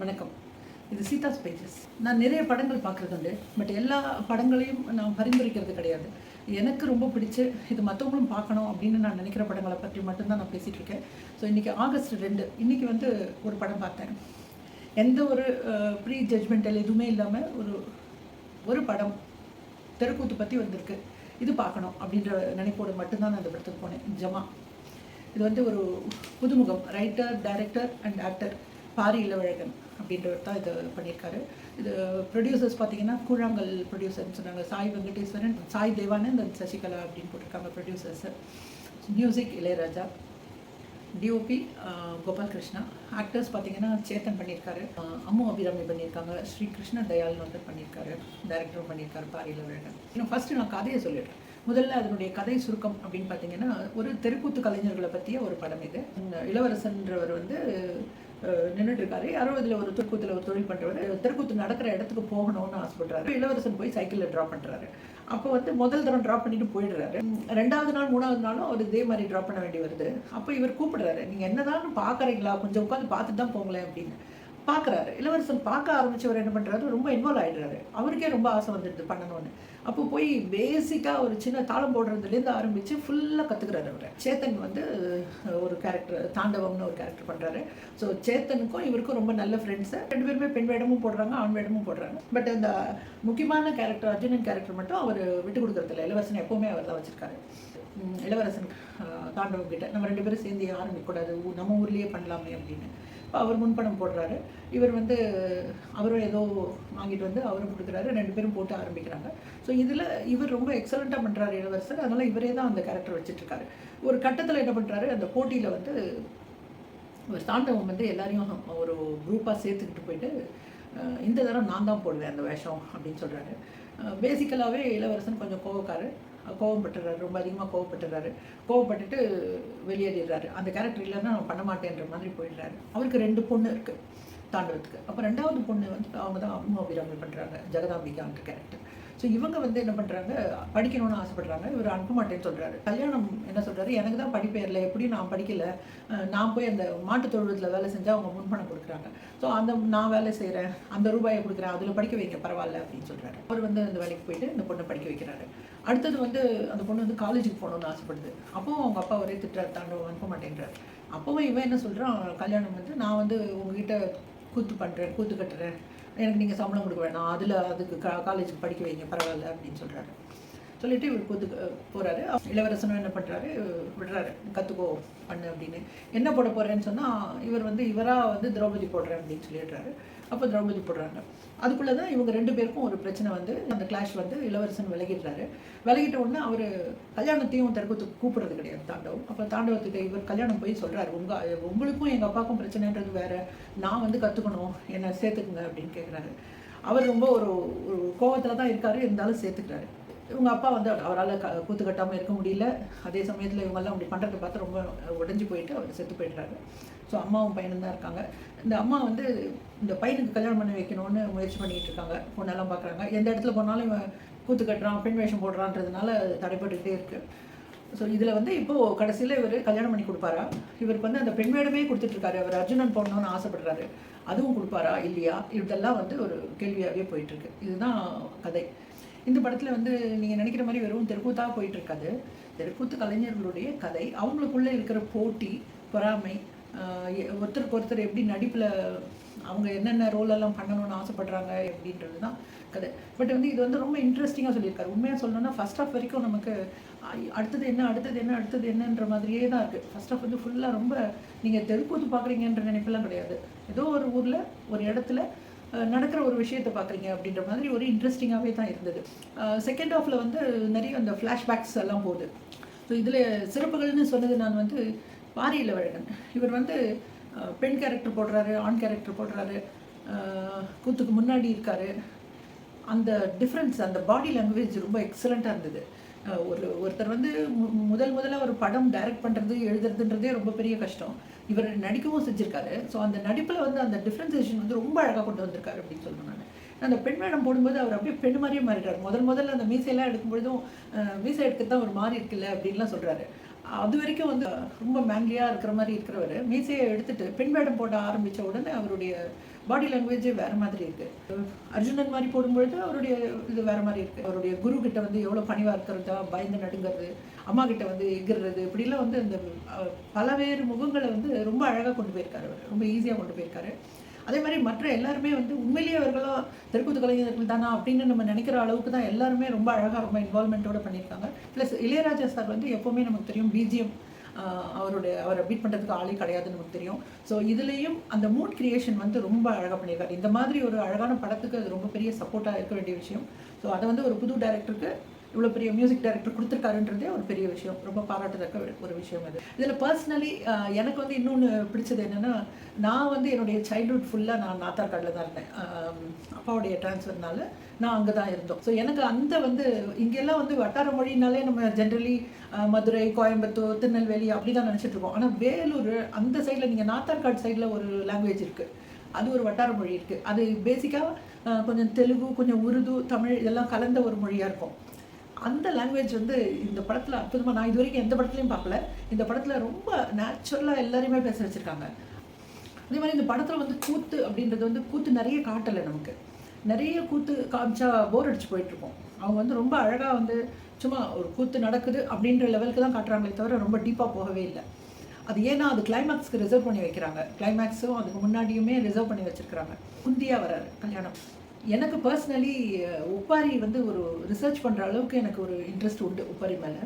வணக்கம். இது சீதாஸ் பேஜஸ் நான் நிறைய படங்கள் பார்க்குறது உண்டு பட் எல்லா படங்களையும் நான் பரிந்துரைக்கிறது கிடையாது. எனக்கு ரொம்ப பிடிச்சு இது மற்றவங்களும் பார்க்கணும் அப்படின்னு நான் நினைக்கிற படங்களை பற்றி மட்டும்தான் நான் பேசிகிட்டு இருக்கேன். ஸோ இன்றைக்கி ஆகஸ்ட் ரெண்டு இன்றைக்கி வந்து ஒரு படம் பார்த்தேன். எந்த ஒரு ப்ரீ ஜட்ஜ்மெண்டல் எதுவுமே இல்லாமல் ஒரு ஒரு படம் தெருக்கூத்து பற்றி வந்திருக்கு. இது பார்க்கணும் அப்படின்ற நினைப்போடு மட்டும்தான் நான் அந்த படத்துக்கு போனேன். ஜமா. இது வந்து ஒரு புதுமுகம் writer director and actor Pari Ilavazhagan. அப்படின்றவர் தான் இது பண்ணியிருக்காரு. இது ப்ரொடியூசர்ஸ் பார்த்தீங்கன்னா கூழாங்கல் ப்ரொடியூசர்னு சொன்னாங்க. சாய் வெங்கடேஸ்வரன் சாய் தேவானந்த் அண்ட் சசிகலா அப்படின்னு போட்டிருக்காங்க producers music Ilaiyaraaja DOP Gopal Krishna actors பார்த்தீங்கன்னா சேத்தன் பண்ணியிருக்காரு. அம்மு அபிராமி பண்ணியிருக்காங்க. ஸ்ரீ கிருஷ்ண தயால்னு வந்து பண்ணியிருக்காரு. டைரக்டரும் பண்ணியிருக்காரு பாரியில் வேடன் இன்னும் ஃபஸ்ட்டு நான் கதையை சொல்லிடுறேன். முதல்ல அதனுடைய கதை சுருக்கம் அப்படின்னு பார்த்தீங்கன்னா ஒரு தெருக்கூத்து கலைஞர்களை பற்றிய ஒரு படம் இது. இந்த இளவரசன்றவர் வந்து நின்றுட்டு இருக்காரு யாரோ இதில் ஒரு தெருக்கூத்தில் ஒரு தொழில் பண்ணுறவர் தெருக்கூத்து நடக்கிற இடத்துக்கு போகணும்னு ஆசைப்படுறாரு. இளவரசன் போய் சைக்கிளில் ட்ராப் பண்ணுறாரு அப்போ வந்து முதல் தரம் ட்ராப் பண்ணிட்டு போயிடுறாரு. ரெண்டாவது நாள் மூணாவது நாளும் அவர் இதே மாதிரி ட்ராப் பண்ண வேண்டி வருது. அப்போ இவர் கூப்பிடுறாரு. நீங்கள் என்னதான் பார்க்குறீங்களா கொஞ்சம் உட்காந்து பார்த்துட்டு தான் போங்களேன் அப்படின்னு. பார்க்குறாரு. இளவரசன் பார்க்க ஆரம்பித்தவர் என்ன பண்ணுறாரு ரொம்ப இன்வால்வ் ஆகிடுறாரு அவருக்கே ரொம்ப ஆசை வந்துடுது பண்ணணும்னு. அப்போ போய் பேசிக்காக ஒரு சின்ன தாளம் போடுறதுலேருந்து ஆரம்பித்து ஃபுல்லாக கற்றுக்கிறாரு அவர். சேத்தன் வந்து ஒரு கேரக்டர் தாண்டவம்னு ஒரு கேரக்டர் பண்ணுறாரு ஸோ சேத்தனுக்கும் இவருக்கும் ரொம்ப நல்ல ஃப்ரெண்ட்ஸு ரெண்டு பேருமே பெண் வேடமும் போடுறாங்க ஆண் வேடமும் போடுறாங்க. பட் அந்த முக்கியமான கேரக்டர் அர்ஜுனன் கேரக்டர் மட்டும் அவர் விட்டு கொடுக்கறதில்ல. இளவரசன் எப்போவுமே அவர் தான் வச்சுருக்காரு. இளவரசன் தாண்டவம் கிட்ட. நம்ம ரெண்டு பேரும் சேர்ந்து ஆரம்பிக்கக்கூடாது ஊ- நம்ம ஊர்லேயே பண்ணலாமே அப்படின்னு. இப்போ அவர் முன்பணம் போடுறாரு. இவர் வந்து அவரும் ஏதோ வாங்கிட்டு வந்து அவரும் கொடுக்குறாரு. ரெண்டு பேரும் போட்டு ஆரம்பிக்கிறாங்க. ஸோ இதில் இவர் ரொம்ப எக்ஸலண்ட்டாக பண்ணுறாரு இளவரசர். அதனால் இவரே தான் அந்த கேரக்டர் வச்சுட்ருக்காரு. ஒரு கட்டத்தில் என்ன பண்ணுறாரு அந்த போட்டியில் வந்து ஒரு தாண்டவம் வந்து எல்லாரையும் ஒரு குரூப்பாக சேர்த்துக்கிட்டு போயிட்டு இந்த தடவை நான் தான் போடுவேன் அந்த வேஷம் அப்படின்னு சொல்கிறாரு பேசிக்கலாகவே இளவரசன் கொஞ்சம் கோவக்காரு கோவப்பட்டுறாரு ரொம்ப அதிகமாக கோவப்பட்டுறாரு. கோவப்பட்டுட்டு வெளியேறிடுறாரு. அந்த கேரக்டர் இல்லைன்னா நான் பண்ண மாட்டேன்ற மாதிரி போயிடுறாரு. அவருக்கு ரெண்டு பொண்ணு இருக்குது தாண்டவத்துக்கு. அப்போ ரெண்டாவது பொண்ணு வந்து அவங்க தான் அம்மா அபிராமி பண்ணுறாங்க ஜெகதாம்பிகான்ற கேரக்டர் ஸோ இவங்க வந்து என்ன பண்ணுறாங்க படிக்கணும்னு ஆசைப்படுறாங்க. இவர் அனுப்ப மாட்டேன்னு சொல்கிறாரு கல்யாணம் என்ன சொல்கிறாரு எனக்கு தான் படிப்பு ஏறல. எப்படி நான் படிக்கல? நான் போய் அந்த மாட்டுத் தொழுவத்தில் வேலை செஞ்சால் அவங்க முன்பணம் கொடுக்குறாங்க. ஸோ அந்த நான் வேலை செய்கிறேன் அந்த ரூபாயை கொடுக்குறேன். அதில் படிக்க வைங்க பரவாயில்ல அப்படின்னு சொல்கிறாரு அவர் வந்து அந்த வேலைக்கு போயிட்டு அந்த பொண்ணை படிக்க வைக்கிறாரு. அடுத்தது வந்து அந்த பொண்ணு வந்து காலேஜுக்கு போகணும்னு ஆசைப்படுது. அப்போவும் அவங்க அப்பா ஒரே திட்டுறாரு. தாண்டவம் அனுப்ப மாட்டேன்றார் அப்போவும் இவன் என்ன சொல்கிறான் கல்யாணம் வந்து நான் வந்து உங்ககிட்ட கூத்து பண்ணுறேன் கூத்து கட்டுறேன். எனக்கு நீங்கள் சம்பளம் கொடுக்க வேணாம். அதில் அதுக்கு கா காலேஜுக்கு படிக்க வைங்க பரவாயில்ல அப்படின்னு சொல்கிறாரு சொல்லிட்டு இவர் கூத்து போகிறாரு இளவரசனும் என்ன பண்ணுறாரு விடுறாரு கற்றுக்கோ பண்ணு அப்படின்னு. என்ன போட போகிறேன்னு சொன்னால் இவர் வந்து இவராக வந்து திரௌபதி போடுறேன் அப்படின்னு சொல்லிடுறாரு. அப்போ திரௌபதி போடுறாங்க. அதுக்குள்ளே தான் இவங்க ரெண்டு பேருக்கும் ஒரு பிரச்சனை வந்து அந்த கிளாஷ் வந்து இளவரசன் விலகிடுறாரு. விலகிட்ட உடனே அவர் கல்யாணத்தையும் தெருக்கூத்துக்கு கூப்பிட்றது கிடையாது தாண்டவம். அப்போ தாண்டவத்துக்கு இவர் கல்யாணம் போய் சொல்கிறாரு உங்கள் உங்களுக்கும் எங்கள் அப்பாவுக்கும் பிரச்சனைன்றது வேறு. நான் வந்து கற்றுக்கணும் என்னை சேர்த்துக்குங்க அப்படின்னு கேட்குறாரு அவர் ரொம்ப ஒரு ஒரு கோவத்தில் தான் இருக்காரு இருந்தாலும் சேர்த்துக்கிறாரு. இவங்க அப்பா வந்து அவரால் க கூத்து கட்டாமல் இருக்க முடியல. அதே சமயத்தில் இவங்கெல்லாம் அப்படி பண்ணுறதை பார்த்து ரொம்ப உடஞ்சி போயிட்டு அவர் செத்து போயிடுறாரு. ஸோ அம்மாவும் பையனும் தான் இருக்காங்க. இந்த அம்மா வந்து இந்த பையனுக்கு கல்யாணம் பண்ணி வைக்கணும்னு முயற்சி பண்ணிகிட்டு இருக்காங்க. பொண்ணெல்லாம் பார்க்குறாங்க எந்த இடத்துல போனாலும் இவன் கூத்து கட்டுறான் பெண் வேஷம் போடுறான்றதுனால தடைப்பட்டுக்கிட்டே இருக்குது ஸோ இதில் வந்து இப்போது கடைசியில் இவர் கல்யாணம் பண்ணி கொடுப்பாரா? இவருக்கு வந்து அந்த பெண் வேடமே கொடுத்துட்ருக்காரு. அவர் அர்ஜுனன் போடணும்னு ஆசைப்படுறாரு. அதுவும் கொடுப்பாரா? இல்லையா? இதெல்லாம் வந்து ஒரு கேள்வியாகவே போயிட்டுருக்கு இதுதான் கதை. இந்த படத்தில் வந்து நீங்கள் நினைக்கிற மாதிரி வெறும் தெருக்கூத்தாக போயிட்டுருக்காது. தெருக்கூத்து கலைஞர்களுடைய கதை அவங்களுக்குள்ளே இருக்கிற போட்டி பொறாமை ஒருத்தருக்கு ஒருத்தர் எப்படி நடிப்பில் அவங்க என்னென்ன ரோல் எல்லாம் பண்ணணும்னு ஆசைப்படுறாங்க அப்படின்றது தான் கதை. பட் வந்து இது வந்து ரொம்ப இன்ட்ரெஸ்டிங்காக சொல்லியிருக்காரு. உண்மையாக சொல்லணும்னா ஃபர்ஸ்ட் ஆஃப் வரைக்கும் நமக்கு அடுத்தது என்ன அடுத்தது என்ன அடுத்தது என்னன்ற மாதிரியே தான் இருக்குது ஃபஸ்ட் ஆஃப் வந்து ஃபுல்லாக ரொம்ப நீங்கள் தெருக்கூத்து பார்க்குறீங்கன்ற நினைப்பெல்லாம் கிடையாது. ஏதோ ஒரு ஊரில் ஒரு இடத்துல நடக்கிற ஒரு விஷயத்தை பார்க்குறீங்க அப்படின்ற மாதிரி ஒரு இன்ட்ரெஸ்டிங்காகவே தான் இருந்தது. செகண்ட் ஆஃபில் வந்து நிறைய அந்த ஃப்ளாஷ்பேக்ஸ் எல்லாம் போகுது. ஸோ இதில் சிறப்புகள்னு சொன்னது நான் வந்து பாரியில் வழகன் இவர் வந்து பெண் கேரக்டர் போடுறாரு ஆண் கேரக்டர் போடுறாரு கூத்துக்கு முன்னாடி இருக்காரு. அந்த டிஃப்ரென்ஸ் அந்த பாடி லாங்குவேஜ் ரொம்ப எக்ஸலண்ட்டாக இருந்தது. ஒரு ஒருத்தர் வந்து முதல் முதல்ல ஒரு படம் டைரக்ட் பண்ணுறது எழுதுறதுன்றதே ரொம்ப பெரிய கஷ்டம். இவர் நடிக்கவும் செஞ்சுருக்காரு. ஸோ அந்த நடிப்பில் வந்து அந்த டிஃப்ரென்சேஷன் வந்து ரொம்ப அழகாக கொண்டு வந்திருக்காரு அப்படின்னு சொல்லணும் நான். அந்த பெண் வேடம் போடும்போது அவர் அப்படியே பெண் மாதிரியே மாறிடுறாரு. முதல் முதல்ல அந்த மீசையெல்லாம் எடுக்கும்பொழுதும் மீசை எடுக்க தான் ஒரு மாறி இருக்குல்ல அப்படின்லாம் சொல்கிறாரு அது வரைக்கும் வந்து ரொம்ப மேன்லியாக இருக்கிற மாதிரி இருக்கிறவர். மீசையை எடுத்துட்டு பெண் வேடம் போட ஆரம்பித்த உடனே அவருடைய பாடி லாங்குவேஜ் வேறு மாதிரி இருக்குது அர்ஜுனன் மாதிரி போடும்பொழுது அவருடைய இது வேறு மாதிரி இருக்குது அவருடைய குரு கிட்ட வந்து எவ்வளோ பணிவாக இருக்கிறதா பயந்து நடுங்கிறது அம்மா கிட்ட வந்து எகிறது இப்படிலாம் வந்து அந்த பலவேறு முகங்களை வந்து ரொம்ப அழகாக கொண்டு போயிருக்காரு அவர். ரொம்ப ஈஸியாக கொண்டு போயிருக்காரு. அதே மாதிரி மற்ற எல்லாருமே வந்து உண்மையிலேயே அவர்களும் தெற்குத்து கலைஞர்கள் தானா அப்படின்னு நம்ம நினைக்கிற அளவுக்கு தான் எல்லாருமே ரொம்ப அழகாக ரொம்ப இன்வால்மெண்ட்டோட பண்ணியிருக்காங்க. ப்ளஸ் இளையராஜா சார் வந்து எப்போவுமே நமக்கு தெரியும் பிஜிஎம் அவருடைய அவரை பீட் பண்ணுறதுக்கு ஆளே கிடையாதுன்னு நமக்கு தெரியும். ஸோ இதுலேயும் அந்த மூட் கிரியேஷன் வந்து ரொம்ப அழகாக பண்ணியிருக்காரு. இந்த மாதிரி ஒரு அழகான படத்துக்கு அது ரொம்ப பெரிய சப்போர்ட்டாக இருக்க வேண்டிய விஷயம். ஸோ அதை வந்து ஒரு புது டைரக்டருக்கு இவ்வளோ பெரிய மியூசிக் டைரக்டர் கொடுத்துருக்காருன்றதே ஒரு பெரிய விஷயம். ரொம்ப பாராட்டத்தக்க ஒரு- விஷயம் அது. இதில் பர்சனலி எனக்கு வந்து இன்னொன்று பிடிச்சது என்னென்னா நான் வந்து என்னுடைய சைல்ட்ஹுட் ஃபுல்லாக நான் நாத்தார்காடில் தான் இருந்தேன். அப்பாவுடைய ட்ரான்ஸ்ஃபர்னால நான் அங்கே தான் இருந்தோம். ஸோ எனக்கு அந்த வந்து இங்கெல்லாம் வந்து வட்டார மொழினாலே நம்ம ஜென்ரலி மதுரை கோயம்புத்தூர் திருநெல்வேலி அப்படி தான் நினச்சிட்டு இருக்கோம். ஆனால் வேலூர் அந்த சைடில் நீங்கள் நாத்தார்காடு சைடில் ஒரு லாங்குவேஜ் இருக்குது அது ஒரு வட்டார மொழி இருக்குது அது பேசிக்காக கொஞ்சம் தெலுங்கு கொஞ்சம் உருது தமிழ் இதெல்லாம் கலந்த ஒரு மொழியாக இருக்கும். அந்த லாங்குவேஜ் வந்து இந்த படத்தில் அற்புதமாக நான் இது வரைக்கும் எந்த படத்துலையும் பார்க்கல. இந்த படத்தில் ரொம்ப நேச்சுரலாக எல்லாரையுமே பேச வச்சுருக்காங்க. அதே மாதிரி இந்த படத்தில் வந்து கூத்து அப்படின்றது வந்து கூத்து நிறைய காட்டலை நமக்கு. நிறைய கூத்து காமிச்சா போர் அடிச்சு போயிட்டுருக்கோம். அவங்க வந்து ரொம்ப அழகாக வந்து சும்மா ஒரு கூத்து நடக்குது அப்படின்ற லெவலுக்கு தான் காட்டுறாங்களே தவிர ரொம்ப டீப்பாக போகவே இல்லை. அது ஏன்னா அது கிளைமேக்ஸ்க்கு ரிசர்வ் பண்ணி வைக்கிறாங்க. கிளைமேக்ஸும் அதுக்கு முன்னாடியுமே ரிசர்வ் பண்ணி வச்சுருக்கிறாங்க. குந்தியாக வராரு கல்யாணம். எனக்கு பர்சனலி ஒப்பாரி வந்து ஒரு ரிசர்ச் பண்ணுற அளவுக்கு எனக்கு ஒரு இன்ட்ரெஸ்ட் உண்டு ஒப்பாரி மேலே.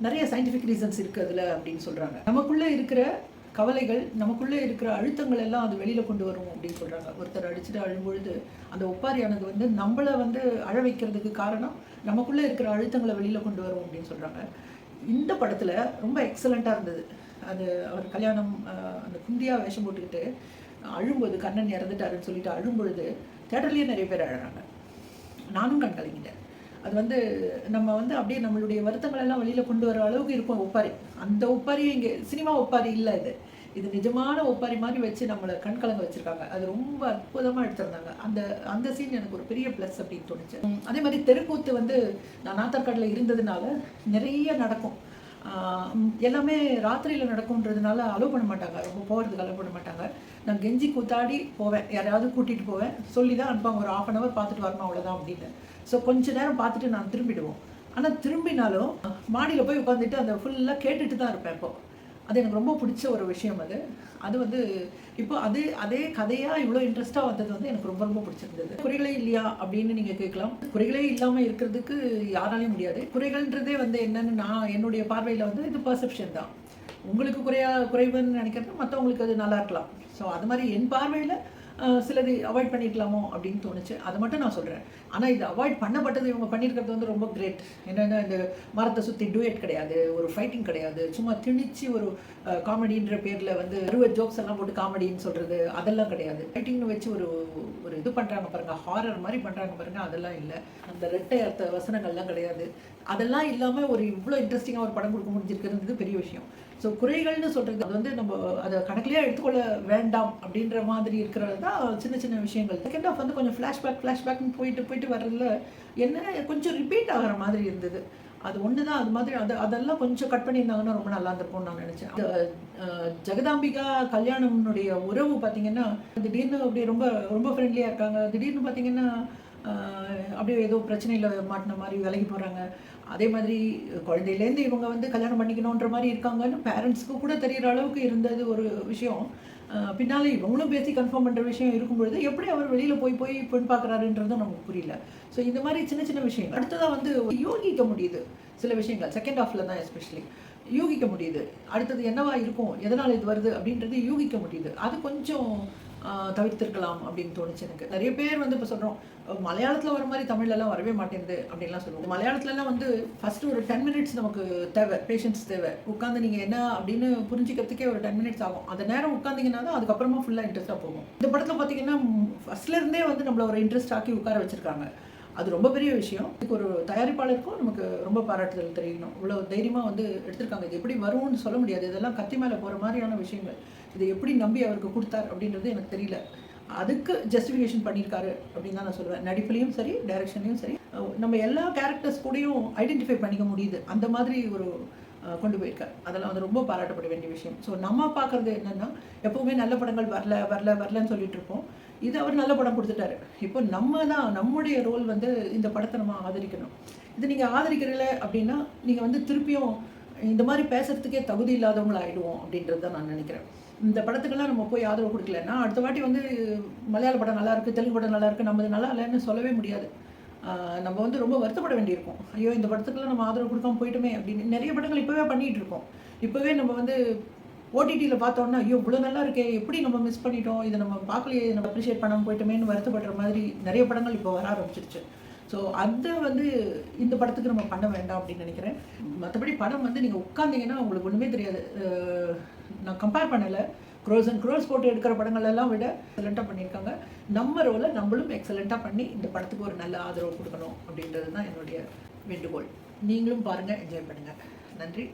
நிறைய சயின்டிஃபிக் ரீசன்ஸ் இருக்குது அதில் அப்படின்னு சொல்கிறாங்க நமக்குள்ளே இருக்கிற கவலைகள் நமக்குள்ளே இருக்கிற அழுத்தங்கள் எல்லாம் அது வெளியில் கொண்டு வரும் அப்படின்னு சொல்கிறாங்க ஒருத்தர் அடிச்சுட்டு அழும்பொழுது அந்த ஒப்பாரியானது வந்து நம்மளை வந்து அழ வைக்கிறதுக்கு காரணம் நமக்குள்ளே இருக்கிற அழுத்தங்களை வெளியில் கொண்டு வரும் அப்படின்னு சொல்கிறாங்க இந்த படத்தில் ரொம்ப எக்ஸலண்ட்டாக இருந்தது. அது அவர் கல்யாணம் அந்த குந்தியா வேஷம் போட்டுக்கிட்டு அழும்போது கண்ணன் இறந்துட்டாருன்னு சொல்லிட்டு அழும்பொழுது தேட்டர்லேயே நிறைய பேர் அழகாங்க நானும் கண்கலங்கிட்டேன். அது வந்து நம்ம வந்து அப்படியே நம்மளுடைய வருத்தங்கள் எல்லாம் வெளியில் கொண்டு வர அளவுக்கு இருக்கும் ஒப்பாரி. அந்த ஒப்பாரி இங்கே சினிமா ஒப்பாரி இல்லை இது. இது நிஜமான ஒப்பாரி மாதிரி வச்சு நம்மளை கண்கலங்க வச்சுருக்காங்க. அது ரொம்ப அற்புதமாக எடுத்திருந்தாங்க. அந்த அந்த சீன் எனக்கு ஒரு பெரிய ப்ளஸ் அப்படின்னு தோணுச்சு. அதே மாதிரி தெருக்கூத்து வந்து நான் நாத்தார்காடில் இருந்ததுனால நிறைய நடக்கும். எல்லாமே ராத்திரியில் நடக்கும்ன்றதுனால அலோவ் பண்ண மாட்டாங்க. ரொம்ப போகிறதுக்கு அலோவ் பண்ண மாட்டாங்க. நான் கெஞ்சி கூத்தாடி போவேன். யாரையாவது கூட்டிகிட்டு போவேன். சொல்லி தான் அனுப்பாங்க ஒரு ஆஃப் அன் ஹவர் பார்த்துட்டு வரணும் அவ்வளோதான் அப்படின்னு. ஸோ கொஞ்ச நேரம் பார்த்துட்டு நான் திரும்பிடுவோம். ஆனால் திரும்பினாலும் மாடியில் போய் உட்காந்துட்டு அந்த ஃபுல்லாக கேட்டுட்டு தான் இருப்பேன் இப்போ. அது எனக்கு ரொம்ப பிடிச்ச ஒரு விஷயம் அது. அது வந்து இப்போ அது அதே கதையாக இவ்வளோ இன்ட்ரெஸ்ட்டாக வந்தது வந்து எனக்கு ரொம்ப ரொம்ப பிடிச்சிருந்தது. குறைகளே இல்லையா அப்படின்னு நீங்கள் கேட்கலாம். குறைகளே இல்லாமல் இருக்கிறதுக்கு யாராலையும் முடியாது. குறைகள்ன்றதே வந்து என்னன்னு நான் என்னுடைய பார்வையில் வந்து இது பர்செப்ஷன் தான். உங்களுக்கு குறையா குறைவுன்னு நினைக்கிறது மற்றவங்களுக்கு அது நல்லா இருக்கலாம். ஸோ அது மாதிரி என் பார்வையில் சிலது அவாய்ட் பண்ணியிருக்கலாமோ அப்படின்னு தோணுச்சு. அதை மட்டும் நான் சொல்கிறேன் ஆனால் இது அவாய்ட் பண்ணப்பட்டது இவங்க பண்ணியிருக்கிறது வந்து ரொம்ப கிரேட் என்னென்னா இந்த மரத்தை சுற்றி டூயட் கிடையாது ஒரு ஃபைட்டிங் கிடையாது. சும்மா திணிச்சு ஒரு காமெடின்ற பேரில் வந்து அறுபது ஜோக்ஸ் எல்லாம் போட்டு காமெடின்னு சொல்கிறது அதெல்லாம் கிடையாது. ஃபைட்டிங்னு வச்சு ஒரு ஒரு இது பண்ணுறாங்க பாருங்கள் ஹாரர் மாதிரி பண்ணுறாங்க பாருங்கள் அதெல்லாம் இல்லை. அந்த ரெட்டை அர்த்த வசனங்கள்லாம் கிடையாது. அதெல்லாம் இல்லாமல் ஒரு இவ்வளோ இன்ட்ரெஸ்டிங்காக ஒரு படம் கொடுக்க முடிஞ்சிருக்கிறது பெரிய விஷயம். ஸோ குறைகள்னு சொல்கிறது அது வந்து நம்ம அதை கணக்கிலேயே எடுத்துக்கொள்ள வேண்டாம் அப்படின்ற மாதிரி இருக்கிறது தான் சின்ன சின்ன விஷயங்கள். செகண்ட் ஆஃப் வந்து கொஞ்சம் ஃப்ளாஷ்பேக் ஃப்ளாஷ்பேக்னு போயிட்டு போயிட்டு வர்றதுல என்ன கொஞ்சம் ரிப்பீட் ஆகிற மாதிரி இருந்தது. அது ஒன்று தான் அது மாதிரி அது அதெல்லாம் கொஞ்சம் கட் பண்ணியிருந்தாங்கன்னா ரொம்ப நல்லா இருந்திருக்கும்னு நான் நினச்சேன். அந்த, ஜெகதாம்பிகா கல்யாணம்னுடைய உறவு பார்த்தீங்கன்னா திடீர்னு அப்படியே ரொம்ப ரொம்ப ஃப்ரெண்ட்லியாக இருக்காங்க. திடீர்னு பார்த்தீங்கன்னா அப்படியே ஏதோ பிரச்சனையில் மாட்டின மாதிரி விலகி போகிறாங்க அதே மாதிரி குழந்தையிலேருந்து இவங்க வந்து கல்யாணம் பண்ணிக்கணுன்ற மாதிரி இருக்காங்கன்னு பேரண்ட்ஸ்க்கு கூட தெரிகிற அளவுக்கு இருந்தது ஒரு விஷயம். பின்னால் இவங்களும் பேசி கன்ஃபார்ம் பண்ணுற விஷயம் இருக்கும்பொழுது எப்படி அவர் வெளியில் போய் போய் பெண் பார்க்குறாருன்றதும் நமக்கு புரியல. ஸோ இந்த மாதிரி சின்ன சின்ன விஷயம். அடுத்ததாக வந்து யோகிக்க முடியுது. சில விஷயங்கள் செகண்ட் ஹாஃபில் தான் எஸ்பெஷலி யூகிக்க முடியுது. அடுத்தது என்னவா இருக்கும்? எதனால் இது வருது? அப்படின்றது யூகிக்க முடியுது. அது கொஞ்சம் தவிர்த்திருக்கலாம் அப்படின்னு தோணுச்சு எனக்கு. நிறைய பேர் வந்து இப்போ சொல்கிறோம் மலையாளத்தில் வர மாதிரி தமிழ்லலாம் வரவே மாட்டேங்குது அப்படின்லாம் சொல்லுவோம். மலையாளத்துலலாம் வந்து ஃபஸ்ட்டு ஒரு டென் மினிட்ஸ் நமக்கு தேவை பேஷன்ஸ் தேவை. உட்காந்து நீங்கள் என்ன அப்படின்னு புரிஞ்சுக்கிறதுக்கே ஒரு டென் மினிட்ஸ் ஆகும். அந்த நேரம் உட்காந்திங்கன்னா தான் அதுக்கப்புறமா ஃபுல்லாக இன்ட்ரெஸ்ட்டாக போகும். இந்த படத்தில் பார்த்தீங்கன்னா ஃபஸ்ட்லேருந்தே வந்து நம்மள ஒரு இன்ட்ரெஸ்ட் ஆக்கி உட்கார வச்சுருக்காங்க. அது ரொம்ப பெரிய விஷயம். இதுக்கு ஒரு தயாரிப்பாளருக்கும் நமக்கு ரொம்ப பாராட்டுதல் தெரியணும் இவ்வளோ தைரியமாக வந்து எடுத்திருக்காங்க. இது எப்படி வரும்னு சொல்ல முடியாது. இதெல்லாம் கத்தி மேலே போகிற மாதிரியான விஷயங்கள். இதை எப்படி நம்பி அவருக்கு கொடுத்தார் அப்படின்றது எனக்கு தெரியல. அதுக்கு ஜஸ்டிஃபிகேஷன் பண்ணியிருக்காரு அப்படின்னு தான் நான் சொல்லுவேன். நடிப்புலையும் சரி டைரக்ஷன்லையும் சரி நம்ம எல்லா கேரக்டர்ஸ் கூடயும் ஐடென்டிஃபை பண்ணிக்க முடியுது. அந்த மாதிரி ஒரு கொண்டு போயிருக்கார். அதெல்லாம் வந்து ரொம்ப பாராட்டப்பட வேண்டிய விஷயம். ஸோ நம்ம பார்க்குறது என்னென்னா எப்போவுமே நல்ல படங்கள் வரல வரல வரலன்னு சொல்லிட்டு இருப்போம். இது அவர் நல்ல படம் கொடுத்துட்டாரு. இப்போ நம்ம தான் நம்முடைய ரோல் வந்து இந்த படத்தை நம்ம ஆதரிக்கணும். இது நீங்கள் ஆதரிக்கிறீங்கள அப்படின்னா நீங்கள் வந்து திருப்பியும் இந்த மாதிரி பேசுறதுக்கே தகுதி இல்லாதவங்களாகிடுவோம் அப்படின்றது தான் நான் நினைக்கிறேன். இந்த படத்துக்கெல்லாம் நம்ம போய் ஆதரவு கொடுக்கலன்னா அடுத்த வாட்டி வந்து மலையாள படம் நல்லா இருக்குது தெலுங்கு படம் நல்லா இருக்குது நம்ம நல்லா இல்லைன்னு சொல்லவே முடியாது. நம்ம வந்து ரொம்ப வருத்தப்பட வேண்டியிருக்கும். ஐயோ இந்த படத்துக்கெல்லாம் நம்ம ஆதரவு கொடுக்காம போயிட்டுமே அப்படின்னு. நிறைய படங்கள் இப்போவே பண்ணிகிட்டு இருக்கோம் இப்போவே நம்ம வந்து ஓடிடியில் பார்த்தோன்னா ஐயோ இவ்வளோ நல்லா இருக்கே எப்படி நம்ம மிஸ் பண்ணிட்டோம்? இதை நம்ம பார்க்கலையே நம்ம அப்ரிஷியேட் பண்ணாமல் போயிட்டோமேன்னு வருத்தப்படுற மாதிரி நிறைய படங்கள் இப்போ வர ஆரம்பிச்சிருச்சு. ஸோ அதை வந்து இந்த படத்துக்கு நம்ம பண்ண வேண்டாம் அப்படின்னு நினைக்கிறேன். மற்றபடி படம் வந்து நீங்கள் உட்காந்தீங்கன்னா உங்களுக்கு ஒன்றுமே தெரியாது. நான் கம்பேர் பண்ணலை. க்ரோஸ் அண்ட் க்ரோஸ் போட்டு எடுக்கிற படங்கள் எல்லாம் விட எக்ஸலண்ட்டாக பண்ணியிருக்காங்க. நம்ம ரோலை நம்மளும் எக்ஸலண்ட்டாக பண்ணி இந்த படத்துக்கு ஒரு நல்ல ஆதரவு கொடுக்கணும் அப்படின்றது தான் என்னுடைய வேண்டுகோள். நீங்களும் பாருங்கள் என்ஜாய் பண்ணுங்கள் நன்றி.